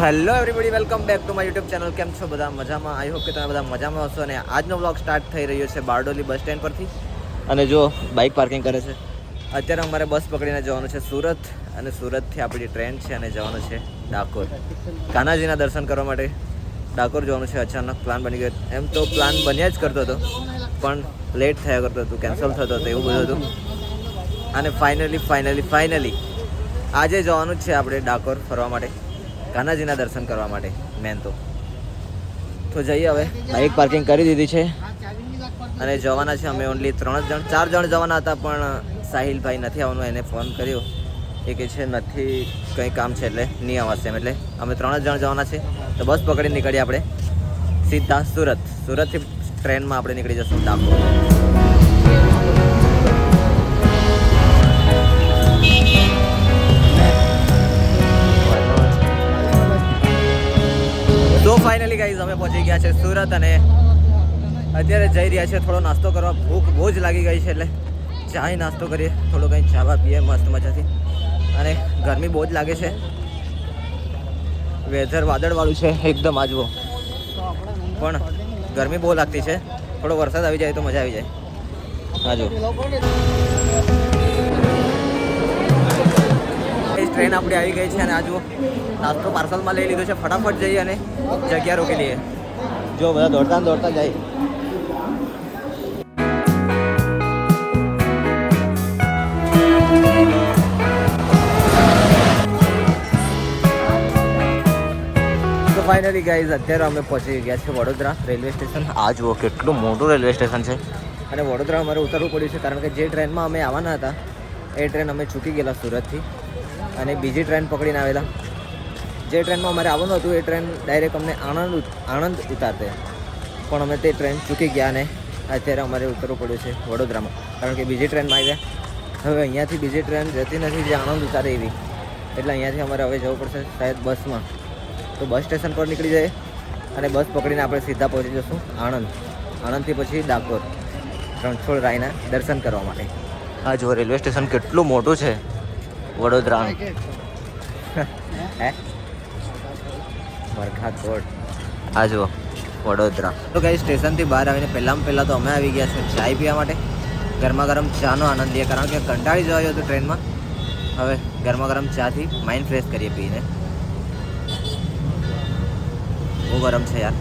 Hello everybody welcome back to my YouTube channel કેમ છો બધા? મજામાં? આઈ હોપ કે તમે બધા મજામાં હશો અને આજનો બ્લોગ સ્ટાર્ટ થઈ રહ્યો છે બારડોલી બસ સ્ટેન્ડ પરથી. અને જો બાઇક પાર્કિંગ કરે છે, અત્યારે અમારે બસ પકડીને જવાનું છે સુરત અને સુરતથી આપણી ટ્રેન છે અને જવાનું છે ડાકોર. કાનાજીના દર્શન કરવા માટે ડાકોર જવાનું છે. અચાનક પ્લાન બની ગયો. એમ તો પ્લાન બન્યા જ કરતો હતો, પણ લેટ થયા કરતો હતું કેન્સલ થતો હતો, એવું બધું હતું. અને ફાઇનલી ફાઇનલી ફાઇનલી આજે જવાનું જ છે આપણે ડાકોર ફરવા માટે. કાનાજીના દર્શન કરવા માટે મેન તો. તો જઈએ હવે. બાઇક પાર્કિંગ કરી દીધી છે. અને જવાના છે અમે ઓનલી ત્રણ જ જણ. ચાર જણ જવાના હતા, પણ સાહિલભાઈ નથી આવવાનું, એને ફોન કર્યો. એ કે છે, નથી, કંઈ કામ છે એટલે નહીં આવશે એમ એટલે અમે ત્રણ જ જણ જવાના છે. તો બસ પકડી નીકળીએ આપણે. સીધા સુરત. સુરતથી ટ્રેનમાં આપણે નીકળી જશું. ડાકોર. ફાઇનલી ગાઈઝ અમે પહોંચી ગયા છે સુરત અને અત્યારે જઈ રહ્યા છે થોડો નાસ્તો કરવા. ભૂખ બહુ જ લાગી ગઈ છે એટલે ચાય નાસ્તો કરીએ, થોડો કંઈ ચાવા પીએ મસ્ત મજાથી. અને ગરમી બહુ જ લાગે છે. વેધર વાદળવાળું છે, એકદમ આજવો. પણ ગરમી બહુ લાગતી છે. થોડો વરસાદ આવી જાય તો મજા આવી જાય. હાજો ટ્રેન આપણી આવી ગઈ છે અને આ જુઓ, નાસ્તો પાર્સલમાં લઈ લીધો છે. ફટાફટ જઈએ અને જગ્યા રોકી લઈએ. જો બધા દોડતા દોડતા જાય. ફાઇનલી ગાઈઝ અત્યારે અમે પહોંચી ગયા છે વડોદરા રેલવે સ્ટેશન. આ જુઓ કેટલું મોટું રેલવે સ્ટેશન છે. અને વડોદરા અમારે ઉતરવું પડ્યું છે કારણ કે જે ટ્રેનમાં અમે આવવાના હતા, એ ટ્રેન અમે ચૂકી ગયેલા સુરતથી. અને બીજી ટ્રેન પકડીને આવેલા. જે ટ્રેનમાં અમારે આવવાનું હતું, એ ટ્રેન ડાયરેક્ટ અમને આણંદ આણંદ ઉતારતે. પણ અમે તે ટ્રેન ચૂકી ગયા અને અત્યારે અમારે ઉતરવું પડ્યું છે વડોદરામાં. કારણ કે બીજી ટ્રેનમાં આવ્યા. હવે અહીંયાથી બીજી ટ્રેન જતી નથી, જે આણંદ ઉતારે એવી. એટલે અહીંયાથી અમારે હવે જવું પડશે શાયદ બસમાં. તો બસ સ્ટેશન પર નીકળી જાય અને બસ પકડીને આપણે સીધા પહોંચી જશું આણંદ. આણંદથી પછી ડાકોર, રણછોડ રાયના દર્શન કરવા માટે. આ જો રેલવે સ્ટેશન કેટલું મોટું છે. વડોદરાનું. હે? કોટ આ જુઓ વડોદરા. તો કઈ સ્ટેશનથી બહાર આવીને પહેલાં પહેલાં તો અમે આવી ગયા છે ચાય પીવા માટે. ગરમા ગરમ ચાનો આનંદ લઈએ કારણ કે કંટાળી જવાયો હતો ટ્રેનમાં. હવે ગરમા ગરમ ચાથી માઇન્ડ ફ્રેશ કરીએ પીને. બહુ ગરમ છે યાર.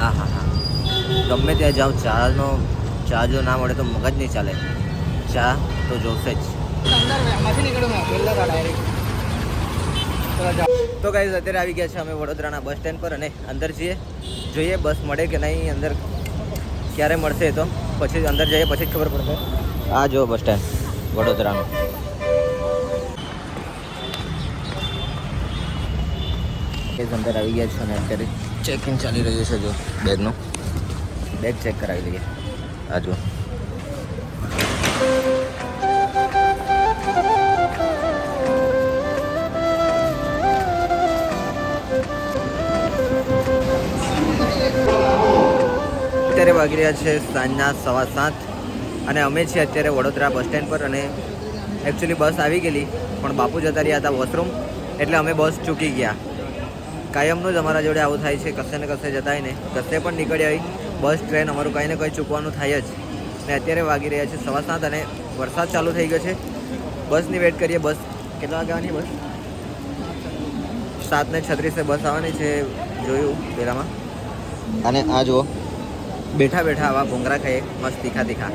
હા હા હા ગમે ત્યાં જાઉં ચાનો ચા જો ના મળે તો મગજ નહીં ચાલે. ચા તો જોશે જ. તો ગાઈઝ અત્યારે આવી ગયા છે અમે વડોદરાના બસ સ્ટેન્ડ પર અને અંદર જઈએ. જોઈએ બસ મળે કે નહીં, અંદર ક્યારે મળશે તો. પછી અંદર જઈએ, પછી જ ખબર પડશે. આ જો બસ સ્ટેન્ડ, વડોદરાનું. અંદર આવી ગયા છે અને અત્યારે ચેક ઇન ચાલી રહ્યું છે જો, બેગનું. બેગ ચેક કરાવી લઈએ. આ અત્યારે વાગી રહ્યા છે સાંજના સવા સાત અને અમે છીએ અત્યારે વડોદરા બસ સ્ટેન્ડ પર અને એકચ્યુઅલી બસ આવી ગયેલી, પણ બાપુ જતા રહ્યા હતા વોશરૂમ એટલે અમે બસ ચૂકી ગયા. કાયમનું જ અમારા જોડે આવું થાય છે, કશે ને કશે જતાય ને, કશે પણ નીકળી આવી. બસ, ટ્રેન અમારું કંઈ ને કંઈ ચૂકવાનું થાય જ. ને અત્યારે વાગી રહ્યા છે સવા સાત અને વરસાદ ચાલુ થઈ ગયો છે. બસની વેટ કરીએ, બસ કેટલા વાગે આવવાની બસ? સાત ને છત્રીસે બસ આવવાની છે, જોયું પહેલાંમાં. અને આ જુઓ, બેઠા બેઠા આવા ભૂંગરા ખાઈએ, મસ્ત તીખા તીખા.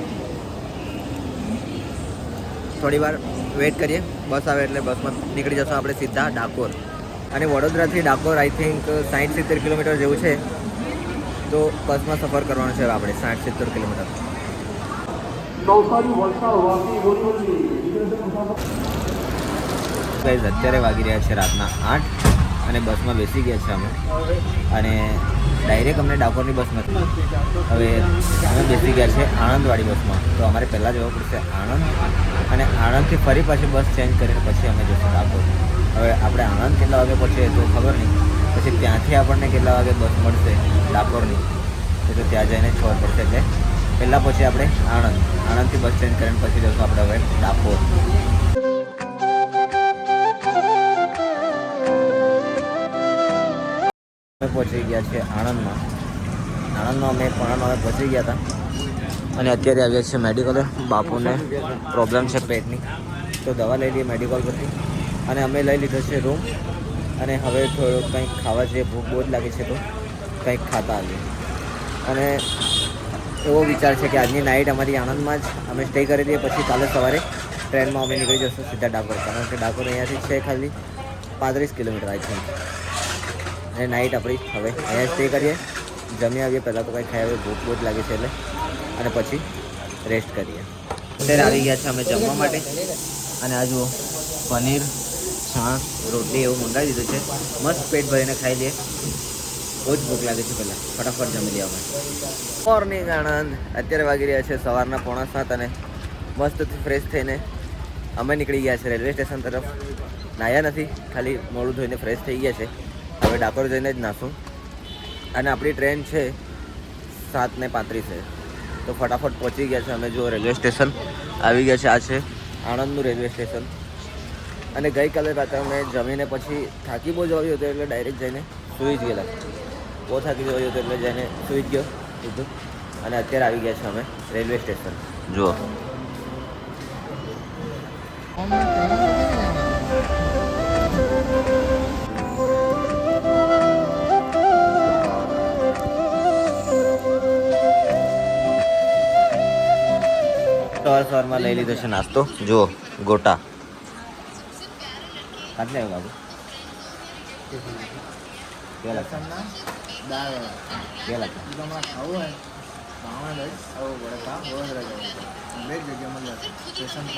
થોડી વાર વેટ કરીએ, બસ આવે એટલે બસમાં નીકળી જશું આપણે સીધા ડાકોર. અને વડોદરાથી ડાકોર આઈ થિંક સાઠ સિત્તેર કિલોમીટર જેવું છે. તો બસમાં સફર કરવાનો છે આપણે, સાઠ સિત્તેર કિલોમીટર. ગાઈઝ અત્યારે વાગી રહ્યા છે રાતના આઠ અને બસમાં બેસી ગયા છે અમે. અને ડાયરેક્ટ અમને ડાકોરની બસ નથી. હવે અમે બેસી ગયા છે આણંદવાળી બસમાં. તો અમારે પહેલાં જવું પડશે આણંદ અને આણંદથી ફરી પાછી બસ ચેન્જ કરીને પછી અમે જઈશું ડાકોર. હવે આપણે આણંદ કેટલા વાગે પહોંચીએ તો ખબર નહીં. પછી ત્યાંથી આપણને કેટલા વાગે બસ મળશે ડાકોરની? એ તો ત્યાં જઈને જ ખબર પડશે એટલે પહેલાં પછી આપણે આણંદ. આણંદથી બસ ચેન્જ કરીને પછી જશું આપણે હવે ડાકોર. અમે પહોંચી ગયા છે આણંદમાં. આણંદમાં અમે આણંદમાં પહોંચી ગયા હતા. અને અત્યારે આવ્યા છીએ મેડિકલે બાપુને પ્રોબ્લેમ છે પેટની. તો દવા લઈ લઈએ મેડિકલ પરથી. અને અમે લઈ લીધો છે રૂમ અને હવે થોડુંક કંઈક ખાવા જે ભૂખ બહુ જ લાગે છે તો કંઈક ખાતા આવીએ. અને એવો વિચાર છે કે આજની નાઇટ અમારી આણંદમાં જ અમે સ્ટે કરી દઈએ, પછી કાલે સવારે ટ્રેનમાં અમે નીકળી જશું સીધા ડાકોર કારણ કે ડાકોર અહીંયાથી છે ખાલી પાંત્રીસ કિલોમીટર આઈ થિંક અને નાઇટ આપણી હવે અહીંયા સ્ટે કરીએ. જમી આવીએ, પહેલાં તો કંઈ ખાઈ ભૂખ બહુ જ લાગે છે એટલે. અને પછી રેસ્ટ કરીએ. અત્યારે આવી ગયા છે અમે જમવા માટે. અને આ જુઓ, પનીર છાશ રોટલી એવું મંગાવી દીધું છે. મસ્ત પેટ ભરીને ખાઈ લઈએ. બહુ જ ભૂખ લાગે છે પહેલાં. ફટાફટ જમી લઈએ અમે મોર્નિંગ આણંદ. અત્યારે વાગી રહ્યા છે સવારના પોણા સાત અને મસ્ત ફ્રેશ થઈને અમે નીકળી ગયા છે રેલવે સ્ટેશન તરફ. નાહ્યા નથી. ખાલી મોડું ધોઈને ફ્રેશ થઈ ગયા છે. હવે ડાકોર જઈને જ નાશું અને આપણી ટ્રેન છે સાત ને પાંત્રીસે. તો ફટાફટ પહોંચી ગયા છે. અમે જો રેલવે સ્ટેશન. આવી ગયા છે. આ છે આણંદનું રેલવે સ્ટેશન. અને ગઈકાલે રાત્રે અમે જમીને પછી થાકી બહુ જવાયું હતું એટલે ડાયરેક્ટ જઈને સૂઈ જ ગયેલા. બહુ થાકી જવાયું હતું એટલે જઈને સૂઈ જ ગયો કીધું અને અત્યારે આવી ગયા છે અમે રેલવે સ્ટેશન. જુઓ. સવાર સવારમાં લઈ લીધો છે નાસ્તો. જુઓ, ગોટા. కట్టలేవు కాదు ಕೇಳಕ್ಕ ಕೇಳಕ್ಕ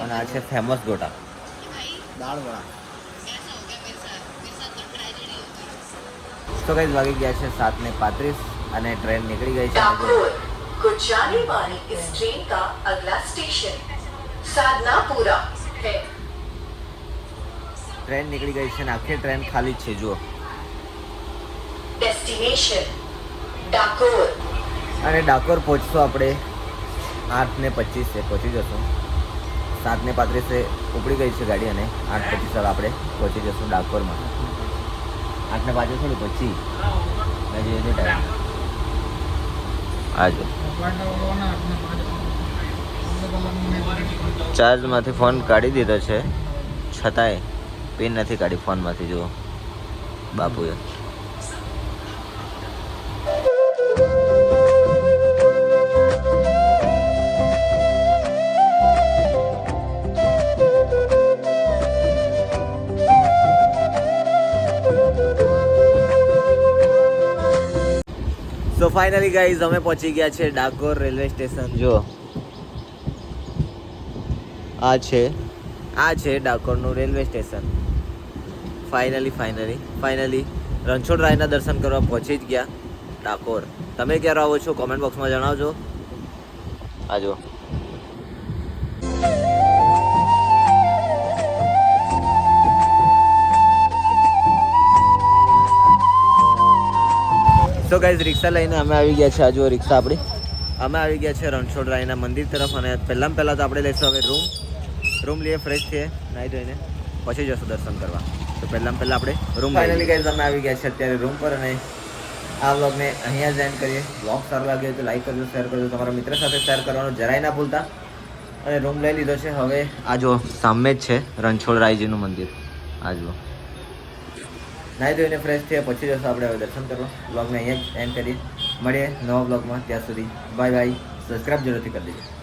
અને આ છે ફેમસ ગોટા. દાળ વડા. તો કઈ વાગી ગયા છે સાત ને અને ટ્રેન નીકળી ગઈ છે. ગુજારી સ્ટેશન સાધનાપુરા હૈ. ટ્રેન નીકળી ગઈ છે ને આખી ટ્રેન ખાલી છે જુઓ. અને ડાકોર પહોંચશો આપણે. આઠ ને પચીસે પહોંચી જશું. સાત ને પાંત્રીસે ઉપડી ગઈ છે ગાડી અને આઠ પચીસ હવે આપણે પહોંચી જશું ડાકોરમાં. આઠ ને પાંત્રીસ ને પછી. હજી ટાઈમ ચાર્જમાંથી ફોન કાઢી દીધો છે. છતાંય પિન નથી કાઢી ફોનમાંથી, જુઓ. બાપુએ. સો ફાઇનલી ગાઈઝ અમે પહોંચી ગયા છે ડાકોર રેલવે સ્ટેશન. જો આ છે આ છે ડાકોરનું railway station. Finally finally finally Ranchhod રાયના દર્શન કરવા પહોંચી જ ગયા. ડાકોર તમે ક્યારે આવો છો? કોમેન્ટ બોક્સમાં જણાવજો. આજો તો ગાઈઝ રિક્ષા લઈને અમે આવી ગયા છે આજુ રિક્ષા આપણી. અમે આવી ગયા છે રણછોડ રાયના મંદિર તરફ અને પહેલાં પહેલાં તો આપણે લઈશું હવે રૂમ રૂમ લઈએ ફ્રેશ થઈએ, નાહી ધોઈને. પછી જશું દર્શન કરવા. તો પહેલાં પહેલાં આપણે રૂમ ફાઇનલી ગાઈઝ અમે આવી ગયા છે અત્યારે રૂમ પર અને આ વ્લોગને અહીંયા જ એન્ડ કરીએ. વ્લોગ સારો લાગ્યો તો લાઈક કરજો શેર કરજો તમારા મિત્ર સાથે શેર કરવાનું જરાય ના ભૂલતા. અને રૂમ લઈ લીધો છે. હવે આ જો સામે જ છે રણછોડ રાયજીનું મંદિર. આ જો નાહી ધોઈને ફ્રેશ થયા પછી જશો આપણે હવે દર્શન કરવા. વ્લોગને અહીંયા જ એન્ડ કરીએ. મળીએ નવા બ્લોગમાં ત્યાં સુધી બાય બાય સબસ્ક્રાઈબ જરૂરથી કરી દેજો.